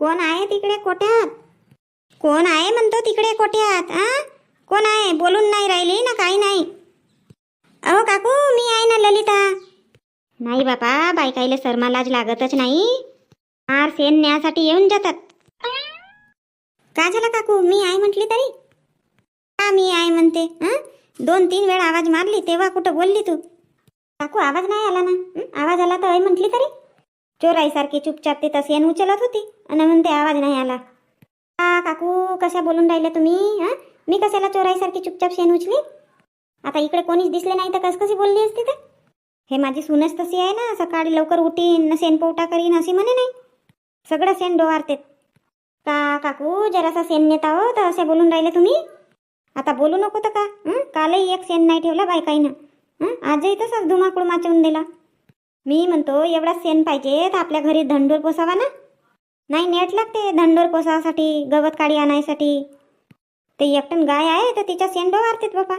कोण आहे तिकडे कोट्यात? कोण आहे म्हणतो तिकडे कोट्यात आ? कोण आहे? बोलून नाही राहिली ना काही नाही. अहो काकू मी आहे ना ललिता. नाही बापा बायकाईला सरमालाज लागतच नाही. मार सेन न्यासाठी येऊन जातात. का झालं काकू? मी आहे म्हटली तरी? का मी आहे म्हणते दोन तीन वेळा आवाज मारली तेव्हा कुठं बोलली तू? काकू आवाज नाही आला ना? आवाज आला तर आहे म्हटली तरी? चोराईसारखी चुपचाप ते सेन उचलत होती. आणि म्हणते आवाज नाही आला. का काकू कशा बोलून राहिले तुम्ही? हा मी कशाला चोराईसारखी चुपचाप शेण उचली? आता इकडे कोणीच दिसले नाही तर कस कशी बोलली असती तर? हे माझी सूनच तशी आहे ना सकाळी लवकर उठीन न शेण पोवटा करीन अशी म्हणे नाही. सगळं शेण डोवारतेत का काकू जरासा शेण नेता हो तर असे बोलून राहिले तुम्ही? आता बोलू नको तर का? कालही एक शेण नाही ठेवला बायकाईनं. आजही तसाच धुमाकूळ माचवून दिला. मी म्हणतो एवढा शेण पाहिजे तर आपल्या घरी धंडोर पोसावा ना? नाही नेट लागते धंडोर पोसासाठी गवत काडी आणायसाठी. ते एकटन गाय आहे तर तिच्या शेण डोवारतेत बापा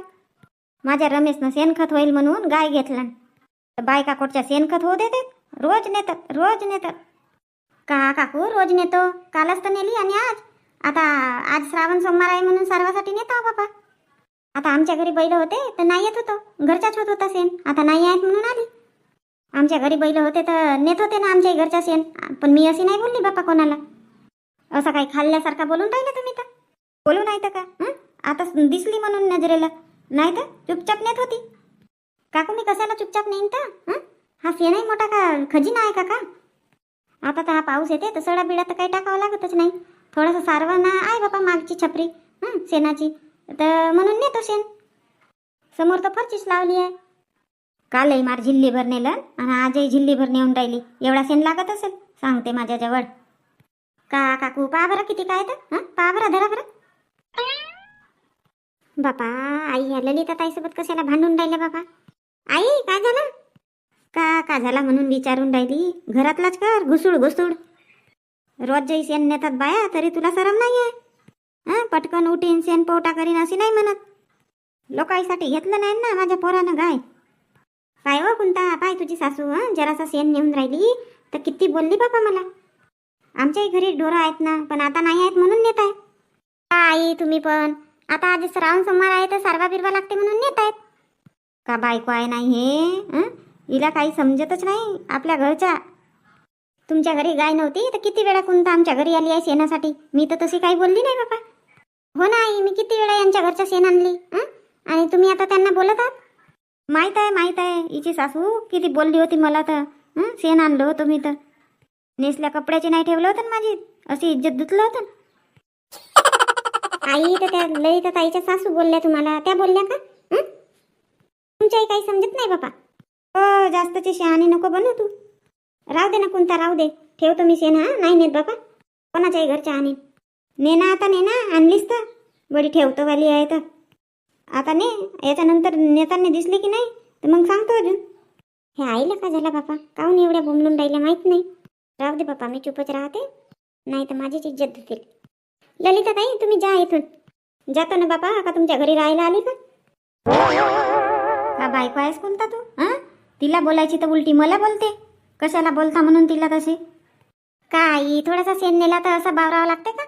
माझ्या रमेशनं शेणखत होईल म्हणून गाय घेतला. तर बायका शेणखत होऊ देते रोज नेतात रोज नेतात. का काकू रोज नेतो. कालच तर नेली आणि आज. आता आज श्रावण सोमवार आहे म्हणून सर्वासाठी नेतो बापा आता आमच्या घरी बैल होते तर नाही येत होतो. घरच्याच होत होता शेण आता नाही आहेत म्हणून आली. आमच्या घरी बैल होते तर नेत होते ना आमच्या घरच्या शेण. पण मी अशी नाही बोलली बापा कोणाला. असं काही खाल्ल्यासारखा बोलून राहिलं तुम्ही तर. बोलू नाही तर का? आता दिसली म्हणून नजरेला. नाही तर चुपचाप नेत होती. काकू मी कशाला चुपचाप नेईन तर? हा? शेणही मोठा का? खजिना आहे का आता तर हा पाऊस येते तर सडा बिडा तर काही टाकावं लागतच नाही. थोडंसं ना आहे बापा मागची छपरी. शेणाची. तर म्हणून नेतो शेण. समोर तर फरचीच लावली आहे. कालही मार झिल्लीभर नेलं आणि आजही झिल्लीभर नेऊन राहिली. एवढा शेण लागत असेल सांगते माझ्याजवळ. का काकू पहा बरं किती काय तर हां? पहा बरं धरा बरं. बापा आई या ललिता ताईसोबत कशाला भांडून राहिल्या बाबा आई काय झालं? का का झाला म्हणून विचारून राहिली? घरातलाच कर घुसूळ घुसूड रोज जई शेण नेतात बाया तरी तुला सरम नाही आहे हां? पटकन उठीन शेण पोवटा करीन अशी नाही म्हणत. लोकाईसाठी घेतलं नाही ना माझ्या पोरानं गाय. काय हो कुंता? पाय तुझी सासू हं? जरासा सेन नेऊन राहिली. तर किती बोलली बापा मला? आमच्याही घरी ढोरं आहेत ना पण आता नाही आहेत म्हणून नेत आहे आई तुम्ही पण. आता आधी श्रावण सोमवार आहे तर सारवा बिरवा लागते म्हणून नेत आहेत. का बायको आहे नाही हे हिला काही समजतच नाही आपल्या घरच्या. तुमच्या घरी गाय नव्हती? तर किती वेळा कोणता आमच्या घरी आली आहे शेणासाठी? मी तर तशी काही बोलली नाही बाबा. हो ना आई मी किती वेळा यांच्या घरच्या शेण आणली आणि तुम्ही आता त्यांना बोलत आहात? माहीत आहे माहीत आहे. हिची सासू किती बोलली होती मला तर. शेण आणलं होतं मी तर. नेसल्या कपड्याचे नाही ठेवलं होतं ना माझी. अशी इज्जत धुतलं होतं. आई तर त्या लई तर ताईच्या सासू बोलल्या तुम्हाला. त्या बोलल्या का? हं? तुमच्याही काही समजत नाही बापा. हो जास्तची शहाणी नको बनू तू. राहू दे ना कोणता राहू दे. ठेवतो मी शेण हा? नाही नेत बापा. कोणाच्याही घरच्या आणि नेना आता नेना आणलीस तर. बडी ठेवतो वाली आहे तर. आता ने याच्यानंतर नेताना दिसले की नाही तर मग सांगतो अजून. हे आईला का झाला बापा? काहून एवढ्या बोंबलून राहिल्या माहीत नाही? राहू दे बापा मी चुपच राहते. नाही तर माझीच इज्जत धुतील ललिता ताई तुम्ही जा इथून. जातो ना बापा का तुमच्या घरी राहायला आली का? का बायको आहेस कोणता तू हा? तिला बोलायची तर उलटी मला बोलते. कशाला बोलता म्हणून तिला तसे? काय आई थोडासा सेन नेला तर असा बावरावा लागते का?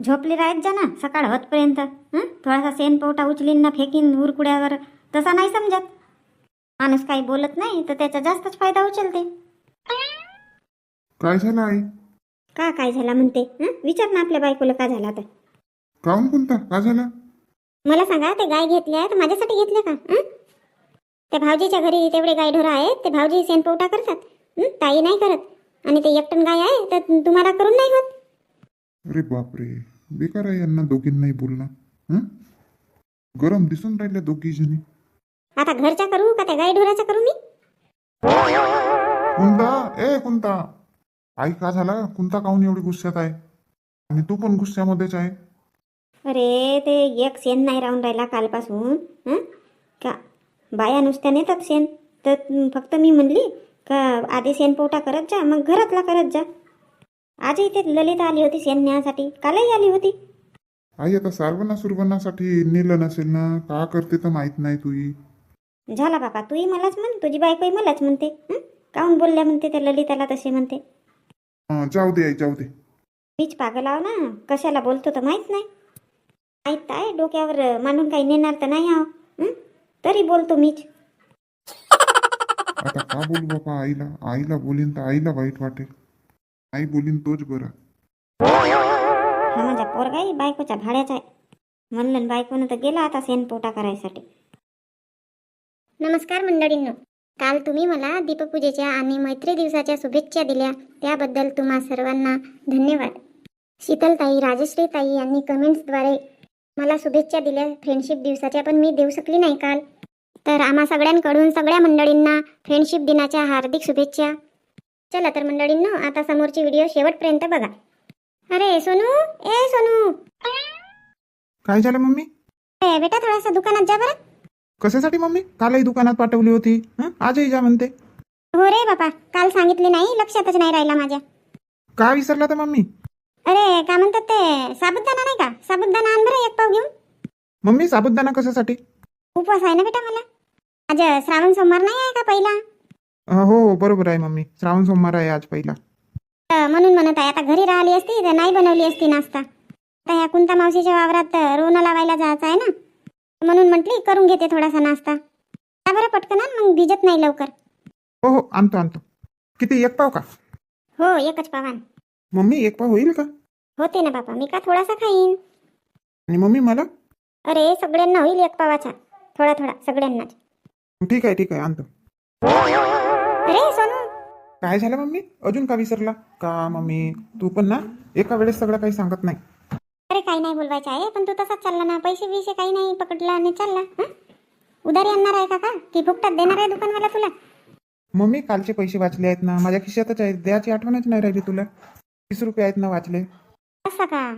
झोपली राहत जा ना सकाळ होतपर्यंत. हं? थोडासा शेण पोवटा उचलीन ना फेकीन उरकुड्यावर. तसा नाही समजत. माणूस काही बोलत नाही तर त्याचा जास्तच फायदा उचलते. काय झालं आई? का काय झाला म्हणते? हं? विचार ना आपल्या बायकोला का झाला तर काहून कोणता? का झालं? मला सांगा ते गाय घेतल्या तर माझ्यासाठी घेतल्या का? हं? त्या भाऊजीच्या घरी तेवढे गाय ढोरं आहेत ते भाऊजी शेणपोवटा करतात. हं? ताई नाही करत. आणि ते एकटन गाय आहे तर तुम्हाला करून नाही होत. अरे बापरे. बेकार आहे यांना दोघींनाही बोलणं. हं? गरम दिसून राहिल्या दोघी जणी. आता घरच्या करू का त्या गाय ढोराचा करू मी? कुंता ए कुंता. आई का झाला? कुंता काहून एवढी गुस्स्यात आहे? आणि तू पण गुस्स्यामध्येच आहे. अरे ते एक शेण नाही राहून राहिला कालपासून. हं? का? बाया नुसत्या नेतात शेण. तर फक्त मी म्हणली का आधी शेणपोवटा करत जा मग घरातला करत जा. आजही ते ललिता आली होती शेण कालही आली होती. आई आता सारवणा सुरवणासाठी नेलं नसेल ना? का करते तर माहीत नाही तुही झाला बाबा तूही मलाच म्हण तुझी बायकोही मलाच म्हणते. हं? काहून बोलल्या म्हणते त्या ललिताला तसे म्हणते. अं, जाऊ दे आई जाऊ दे. मीच पागल आहो ना? कशाला बोलतो तर माहीत नाही. माहीत आहे डोक्यावर मांडून काही नेणार तर नाही आहो. हं? तरी बोलतो मीच. आता का बोलू बाबा आईला? आईला बोलीन तर आईला वाईट वाटेल. आई बोलीन तोच बरा. हा माझा पोरगाई बायकोच्या भाड्याचा आहे. म्हणलं न बायकोनं तर गेला आता सेनपोटा करायसाठी. नमस्कार मंडळींनो. काल तुम्ही मला दीपपूजेच्या आणि मैत्री दिवसाच्या शुभेच्छा दिल्या. त्याबद्दल तुम्हा सर्वांना धन्यवाद. शीतलताई राजश्रीताई यांनी कमेंट्सद्वारे मला शुभेच्छा दिल्या. फ्रेंडशिप दिवसाच्या पण मी देऊ शकली नाही काल. तर आम्हा सगळ्यांकडून सगळ्या मंडळींना फ्रेंडशिप दिनाच्या हार्दिक शुभेच्छा. चला तर मंडळींनो आता समोरची व्हिडिओ शेवटपर्यंत बघा. अरे सोनू! ए सोनू! काय झालं मम्मी? ए बेटा थोडासा दुकानात जा बरं. कशासाठी मम्मी? कालही दुकानात पाठवली होती. हं? आजही जा म्हणते. हो रे बापा. काल सांगितले नाही लक्षातच नाही राहिला माझ्या. का विसरला तर मम्मी? अरे का म्हणतात ते? साबुदाणा नाही का? साबुदाणा आण बरं एक पाव घेऊन. मम्मी साबुदाणा कशासाठी? उपवास आहे ना बेटा मला? आज श्रावण सोमवार नाही आहे का पहिला? अं, हो हो बरोबर आहे मम्मी. श्रावण सोमवार आहे आज पहिला. तर म्हणून म्हणत आहे आता घरी राहिली असती तर नाही बनवली असती नाश्ता. आता ह्या कुंता मावशीच्या वावरात रोना लावायला जायचं आहे ना? म्हणून म्हटली करून घेते थोडासा नाश्ता. बरं पटकन आण, मग भिजत नाही लवकर. हो हो आणतो आणतो. किती एक पाव का? हो एकच पावान. मम्मी एक पाव होईल का? होते ना बापा मी का थोडासा खाईन? आणि मम्मी मला? अरे सगळ्यांना होईल एक पावाचा. थोडा थोडा सगळ्यांनाच. ठीक आहे ठीक आहे आणतो. अरे सोनू. काय झालं मम्मी? अजून का विसरला? का मम्मी? तू पण ना एका वेळेस सगळं काही सांगत नाही. अरे काही नाही बोलवायचं आहे पण तू तसाच चालला ना. पैसे बिसे काही नाही पकडला आणि चालला हं? उधारी आणणार आहे का का? की फुकटात देणार आहे दुकानवाला तुला? मम्मी कालचे पैसे वाचले आहेत ना. माझ्या खिशातच आहेत. द्यायची आठवणच नाही राहिली तुला. वीस रुपये आहेत ना वाचले. असं का?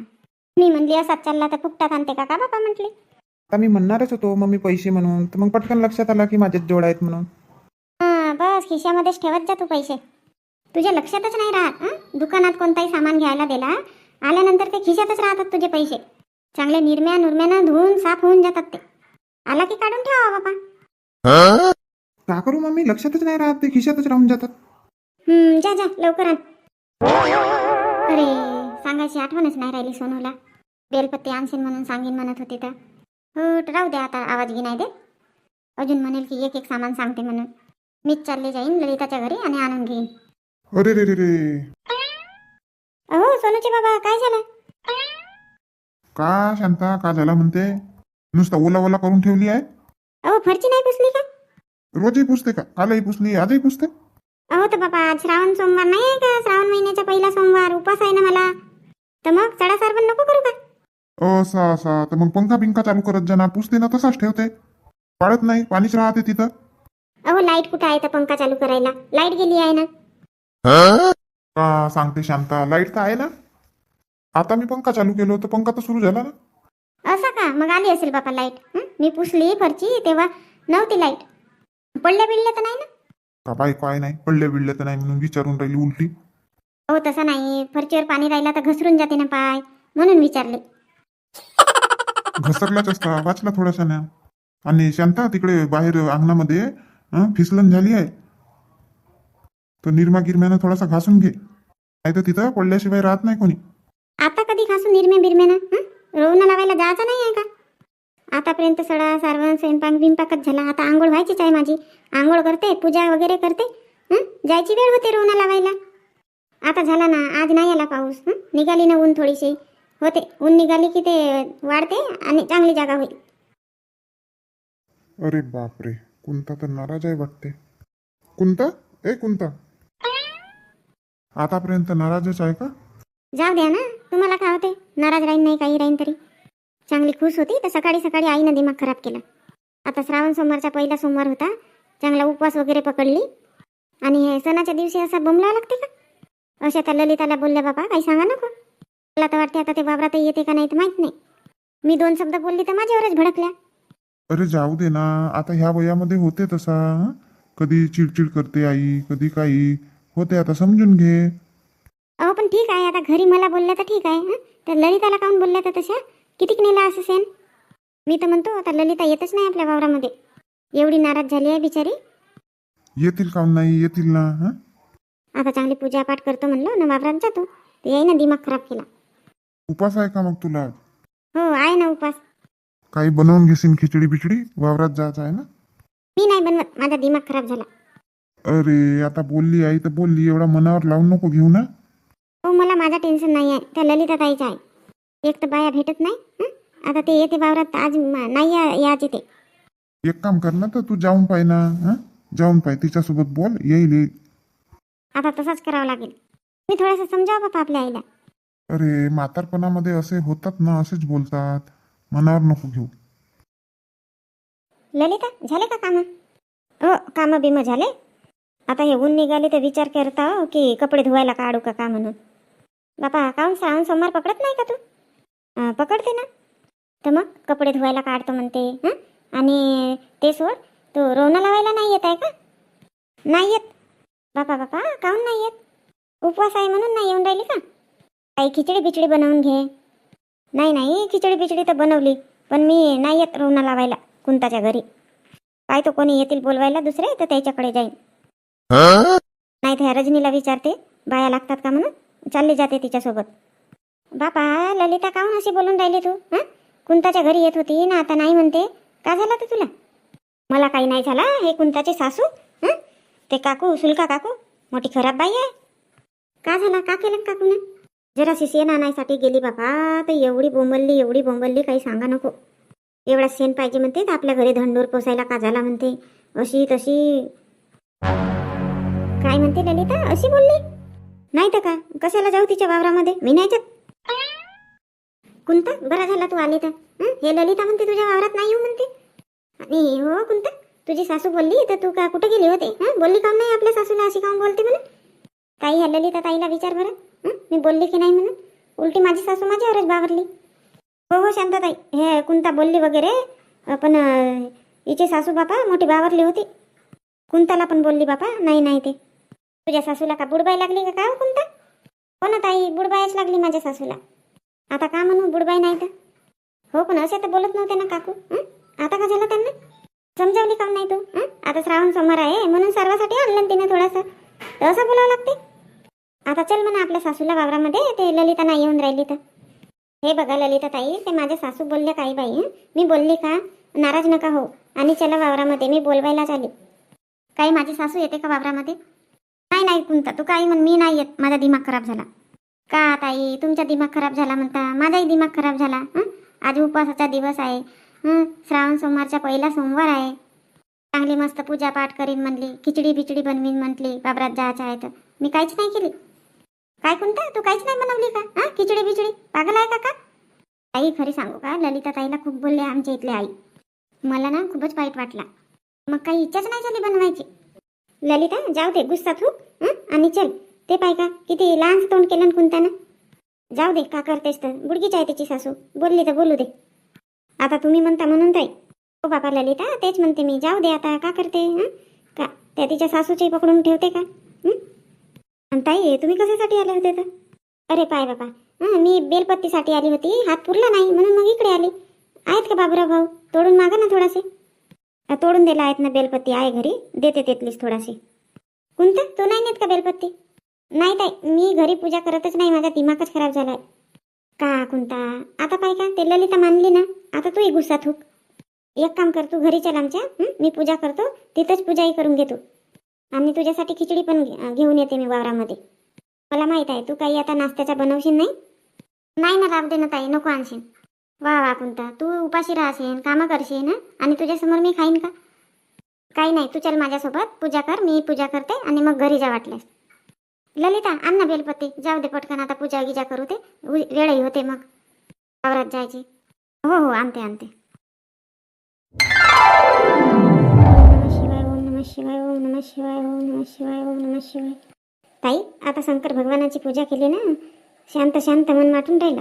मी म्हणली असाच चालला तर फुकटात आणते का? का बापा म्हटली. आता मी म्हणणारच होतो मम्मी पैसे म्हणून. तर मग पटकन लक्षात आला की माझ्याच जोड आहेत म्हणून. खिशामध्येच ठेवत जा तू पैसे. तुझ्या लक्षातच नाही राहत हं? दुकानात कोणताही सामान घ्यायला दिला आल्यानंतर ते खिशातच राहतात तुझे पैसे. चांगले निरम्या नुरम्यानं धुवून साफ होऊन जातात ते. आला की काढून ठेवा बाबा का करू मम्मी? लक्षातच नाही राहत ते खिशातच राहून जातात. हम्म, जा जा लवकर आण. अरे सांगायची आठवणच नाही राहिली सोनूला. बेलपत्ती आणशील म्हणून सांगेन म्हणत होती तर. हो राहू दे आता आवाज घे नाही दे. अजून म्हणेल की एक एक सामान सांगते म्हणून. मीच चालले जाईन ललिताच्या घरी आणि आणून घेईन. अरे रे रे रे. अहो सोनूचे बाबा काय झालं? का शांता का झाला म्हणते? नुसता ओला ओला करून ठेवली आहे? अहो फरची नाही पुसली का? रोजही पुसते का? कालही पुसली आजही पुसते? अहो तर बाबा आज श्रावण सोमवार नाही आहे का? श्रावण महिन्याचा पहिला सोमवार उपास आहे ना मला. तर मग सडा सारवण नको करू का? असा असा. तर मग पंखा पिंखा चालू करत जाणार. पुसते ना तसाच ठेवते. पाळत नाही पाणीच राहते तिथं. अहो लाइट कुठं आहे तर पंखा चालू करायला? लाइट गेली आहे ना? का सांगते शांता लाइट तर आहे ना? आता मी पंखा चालू केलो तर पंखा तर सुरू झाला ना. असं का? मग आली असेल बापा लाइट हं? मी पुसली फरची तेव्हा नव्हती लाइट पडल्या बिडल्या तर नाही ना? का बाई काय नाही? पडले बिडले तर नाही म्हणून विचारून राहिली उलटी. हो तसं नाही. फरचीवर पाणी राहिला तर घसरून जाते ना पाय म्हणून विचारले. घसरलाच असता. वाचला थोडासा ना. आणि शांता तिकडे बाहेर अंगणामध्ये हं, फिसलन झाली आहे. तर निरमा गिरम्यानं थोडासा घासून घे. नाही तर तिथं पडल्याशिवाय राहत नाही कोणी. आता कधी खासून निरमे बिरमेनं रोवणं लावायला जायचं नाही आहे का? आतापर्यंत सडा सारवण स्वयंपाक बिंपाकच झाला. आता आंघोळ व्हायचीच आहे माझी. आंघोळ करते पूजा वगैरे करते हं? जायची वेळ होते रोवणं लावायला. आता झाला ना आज नाही आला पाऊस हं? निघाली ना ऊन थोडीशी. होते. ऊन निघाली की ते वाढते आणि चांगली जागा होईल. अरे बापरे. कुंता तर नाराज आहे वाटते. कुंता? ए कुंता. आतापर्यंत नाराजच आहे का? जाऊ द्या ना. तुम्हाला काय होते? नाराज राहीन नाही काही राहीन तरी. चांगली खुश होती तर सकाळी सकाळी आईनं दिमाग खराब केला. आता श्रावण सोमवारचा पहिला सोमवार होता. चांगला उपवास वगैरे पकडली. आणि हे सणाच्या दिवशी असा बोंबलावं लागते का? अशा त्या ललिताला बोलल्या बाबा काही सांगा नको. मला तर वाटते आता ते बाबरातही येते का नाही तर माहीत नाही. मी दोन शब्द बोलली तर माझ्यावरच भडकल्या. अरे जाऊ दे ना आता ह्या वयामध्ये होते तसा हं? कधी चिडचिड करते आई कधी काही होते आता समजून घे अहो पण ठीक आहे आता घरी मला बोलल्या तर ठीक आहे हं? तर ललिताला काऊन बोलल्या तर तशा कितीक नेला असं सेन मी तर म्हणतो आता ललिता येतच नाही आपल्या वावरामध्ये एवढी नाराज झाली आहे बिचारी येतील काऊन नाही येतील ना हं? आता चांगली पूजापाठ करतो म्हणलं ना वावरात जातो ते याही ना दिमाग खराब केला उपास आहे का मग तुला? हो आहे ना उपास काही बनवून घेशील खिचडी बिचडी? वावरात जायचं आहे ना? मी नाही बनवत. माझा दिमाग खराब झाला. अरे आता बोलली आई तर बोलली. एवढा मनावर लावून नको घेऊ ना. हो मला माझा टेन्शन नाही आहे त्या ललिता ताईचा आहे. एक तर बाया भेटत नाही हं? आता ते येते वावरात. आज म- नाही या- याचे ते एक काम कर ना तर तू जाऊन पाय ना हं? जाऊन पाय. तिच्यासोबत बोल. येईल येईल. आता तसंच करावं लागेल. मी थोडंसं समजावं बापा आपल्या आईला? अरे म्हातारपणामध्ये असे होतात ना असेच बोलतात. मनावर नको घेऊ. ललिता झाले का कामं? हो कामं बिमं झाले. आता हे ऊन निघाले तर विचार करता हो की कपडे धुवायला काढू का का म्हणून. बापा काऊन श्रावण सोमवार पकडत नाही का तू? अं, पकडते ना. तर मग कपडे धुवायला काढतो म्हणते हं? आणि ते सोड तू रोवणं लावायला नाही येत आहे का? नाही येत. बापा बापा काऊन नाही येत? उपवास आहे म्हणून नाही येऊन राहिली का? काही खिचडी बिचडी बनवून घे. नाही नाही खिचडी बिचडी तर बनवली पण मी नाही येत रोवणं लावायला कुंताच्या घरी. काय तो कोणी येतील बोलवायला दुसरे तर त्याच्याकडे जाईन. नाही तर ह्या रजनीला विचारते बाया लागतात का म्हणून? चालली जाते तिच्यासोबत. बापा ललिता काहून अशी बोलून राहिली तू हं? कुंताच्या घरी येत होती ना आता नाही म्हणते. का झालं तर तुला? मला काही नाही झाला हे कुंताचे सासू हं? ते काकू सुलका काकू मोठी खराब बाई आहे. का झाला? का केलं काकून? जरा शेण आणायसाठी गेली बापा तर एवढी बोंबलली एवढी बोंबलली काही सांगा नको. एवढा शेण पाहिजे म्हणते तर आपल्या घरी धंडोर पोसायला का झाला म्हणते. अशी तशी. काय म्हणते ललिता अशी बोलली? नाही तर का? कशाला जाऊ तिच्या वावरामध्ये? मी नाही जात. कुंता बरा झाला तू आली तर. हे? ललिता म्हणते तुझ्या वावरात नाही येऊ म्हणते. आणि हो कुंता तुझी सासू बोलली तर तू का कुठे गेली होते? बोलली काम नाही आपल्या सासूला अशी काऊन बोलते म्हणून? ताई ह्या ललिता ताईला विचार बरं. मी बोलली की नाही म्हणून? उलटी माझी सासू माझ्यावरच बावरली. हो हो शांताताई. हे कुंता बोलली वगैरे. पण हिचे सासू बापा मोठी बावरली होती. कुंताला पण बोलली बापा. नाही नाही ते. तुझ्या सासूला का बुडबाई लागली का? काय हो कुंता? हो ना ताई. बुडबायच लागली माझ्या सासूला. आता का म्हणू? बुडबाई नाही तर. हो पण असे तर बोलत नव्हते ना काकू. आता का झालं त्यांना? समजावली का नाही तू? आता श्रावण सोमवार आहे. म्हणून सर्वासाठी आणलं तिने थोडासा. असं बोलावं लागते? आता चल म्हणा आपल्या सासूला वावरामध्ये ते ललिता नाही येऊन राहिली तर. हे बघा ललिता ताई ते माझ्या सासू बोलल्या काही बाई मी बोलली का? नाराज नका हो आणि चला वावरामध्ये मी बोलवायलाच आली काही माझी सासू येते का वावरामध्ये? नाही नाही कुंता तू काही म्हण मी नाही येत. माझा दिमाग खराब झाला. का ताई तुमचा दिमाग खराब झाला म्हणता? माझाही दिमाग खराब झाला आज उपवासाचा दिवस आहे. श्रावण सोमवारचा पहिला सोमवार आहे. चांगली मस्त पूजा पाठ करीन म्हणली खिचडी बिचडी बनवीन म्हटली वावरात जायचं आहे तर. मी काहीच नाही केली. काय कोणता तू काहीच नाही बनवली का? हा खिचडी बिचडी? पागल आहे का ताई आई खरी सांगू का? ललिता ताईला खूप बोलले आमच्या इथले आई. मला ना खूपच वाईट वाटला. मग काही इच्छाच नाही झाली बनवायची. ललिता जाऊ दे गुस्सा तू आणि चल. ते पाय का किती लहान तोंड केलं कोणत्यानं जाऊ दे का करतेस तर? बुडकीच आहे तिची सासू. बोलली तर बोलू दे. आता तुम्ही म्हणता म्हणून ताई. हो बाबा ललिता तेच म्हणते मी. जाऊ दे आता का करते? का त्या तिच्या सासूचे पकडून ठेवते का? ताई तुम्ही कशासाठी आले होते तर? अरे पाय बाबा. मी बेलपत्तीसाठी आली होती. हात पुरला नाही म्हणून मग इकडे आली. आहेत का बाबूराव भाऊ? तोडून मागा ना थोडासे. तोडून दिला आहेत ना बेलपत्ती. आहे घरी. देते तेथलीच थोडाशी. कोणता? तू नाही नेत का बेलपत्ती? नाही ताई मी घरी पूजा करतच नाही. माझा दिमागच खराब झालाय. का कोणता आता पाय का? ते ललिता मानली ना? आता तूही गुस्सा थूक. एक काम कर तू घरी चल आमच्या. मी पूजा करतो. तिथंच पूजाही करून घेतो. आणि तुझ्यासाठी खिचडी पण घे- घेऊन येते मी वावरामध्ये. मला माहीत आहे तू काही आता नाश्त्याचा बनवशील नाही? नाही ना राब दे ना ताई नको आणशील. वा वा कुंता तू उपाशी राहशील कामं करशील ना आणि तुझ्यासमोर मी खाईन का? काही नाही तू चल माझ्यासोबत पूजा कर मी पूजा करते आणि मग घरी जा वाटल्यास. ललिता आण ना बेलपत्ती जाऊ दे पटकन आता पूजा गिजा करू ते उ- वेळही होते मग. वावरात जायची. हो हो आणते आणते. शिवाय ओम नमः शिवाय ओम नमः शिवाय ओम नमः शिवाय. ताई आता शंकर भगवानाची पूजा केली ना? शांत शांत मन वाटून राहिला.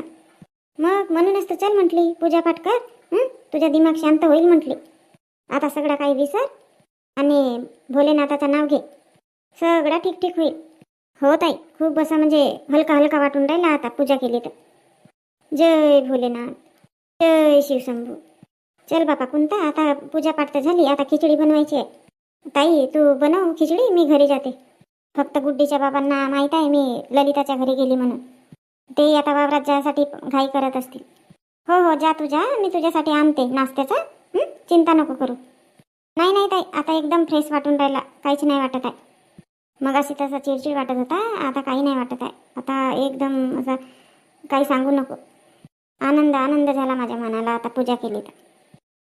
मग म्हणूनच तर चल म्हटली पूजापाठ कर हं? तुझा दिमाग शांत होईल म्हटली. आता सगळं काही विसर आणि भोलेनाथाचं नाव घे. सगळं ठीक ठीक होईल. हो ताई खूप असं म्हणजे हलका हलका वाटून राहिला आता पूजा केली तर. जय भोलेनाथ जय शिवशंभू. चल बापा कोणता आता पूजापाठ तर झाली आता खिचडी बनवायची आहे. ताई तू बनव खिचडी मी घरी जाते. फक्त गुड्डीच्या बाबांना माहीत आहे मी ललिताच्या घरी गेली म्हणून. ते आता वावरात जायसाठी घाई करत असतील. हो हो जा तू जा. मी तुझ्यासाठी आणते नाश्त्याचा. चिंता नको करू. नाही नाही ताई. आता एकदम फ्रेश वाटून राहिला. काहीच नाही वाटत आहे. मग अशी तसा चिडचिड वाटत होता आता काही नाही वाटत आहे. आता एकदम असं काही सांगू नको. आनंद आनंद झाला माझ्या मनाला आता पूजा केली तर.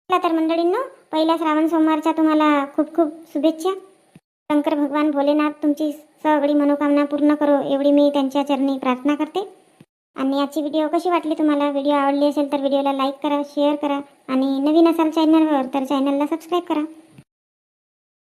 चला तर मंडळींनो पहिल्या श्रावण सोमवारच्या तुम्हाला खूप खूप शुभेच्छा. शंकर भगवान भोलेनाथ तुमची सगळी मनोकामना पूर्ण करो एवढी मी त्यांच्या चरणी प्रार्थना करते. आणि आजची व्हिडिओ कशी वाटली तुम्हाला? व्हिडिओ आवडली असेल तर व्हिडिओला लाईक करा शेअर करा. आणि नवीन असाल चॅनलवर तर चॅनलला सबस्क्राईब करा.